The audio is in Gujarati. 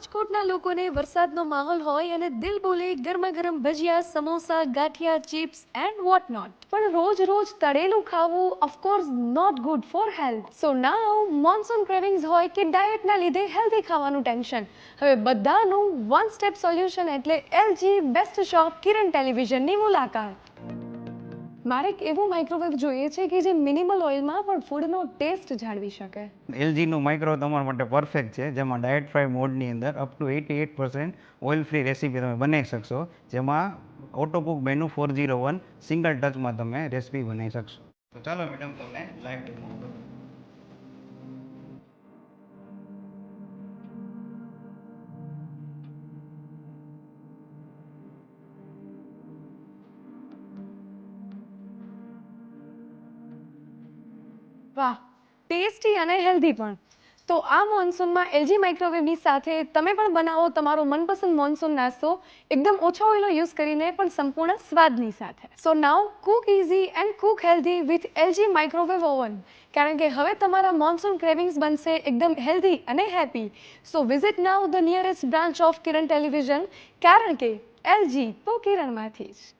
રાજકોટના લોકોને વરસાદનો માહોલ હોય અને દિલ બોલે ગરમા ગરમ ભજીયા, સમોસા, ગાંઠિયા, ચિપ્સ એન્ડ વોટ નોટ પણ રોજ રોજ તળેલું ખાવું of course not good for health so now monsoon cravings હોય કે ડાયટના લીધે હેલ્ધી ખાવાનું ટેન્શન હવે બધાનું વન સ્ટેપ સોલ્યુશન એટલે એલજી બેસ્ટ શોપ કિરણ ટેલિવિઝનની મુલાકાત. મારે એક એવું માઇક્રોવેવ જોઈએ છે કે જે મિનિમલ ઓઇલમાં પણ ફૂડનો ટેસ્ટ જાળવી શકે. એલજીનું માઇક્રો તમારા માટે પરફેક્ટ છે. જેમાં ડાયટ ફ્રાય મોડની અંદર up to eighty eight percent oil free recipe તમે બનાવી શકશો. જેમાં autocook menu four zero one single ટચમાં તમે રેસીપી બનાવી શકશો. તો ચાલો મેડમ તમને લાઈવ ડેમો વાહ, ટેસ્ટી અને હેલ્ધી પણ. તો આ મોન્સૂનમાં એલજી માઇક્રોવેવની સાથે તમે પણ બનાવો તમારો મનપસંદ મોન્સૂન નાસ્તો. એકદમ ઓછો ઓઇલનો યુઝ કરીને પણ સંપૂર્ણ સ્વાદની સાથે. So now cook easy and cook healthy with LG microwave oven. કારણ કે હવે તમારા મોન્સૂન ક્રેવિંગ્સ બનશે એકદમ હેલ્ધી અને happy. So visit now the nearest branch of Kiran television. કારણ કે એલજી તો કિરણમાંથી જ.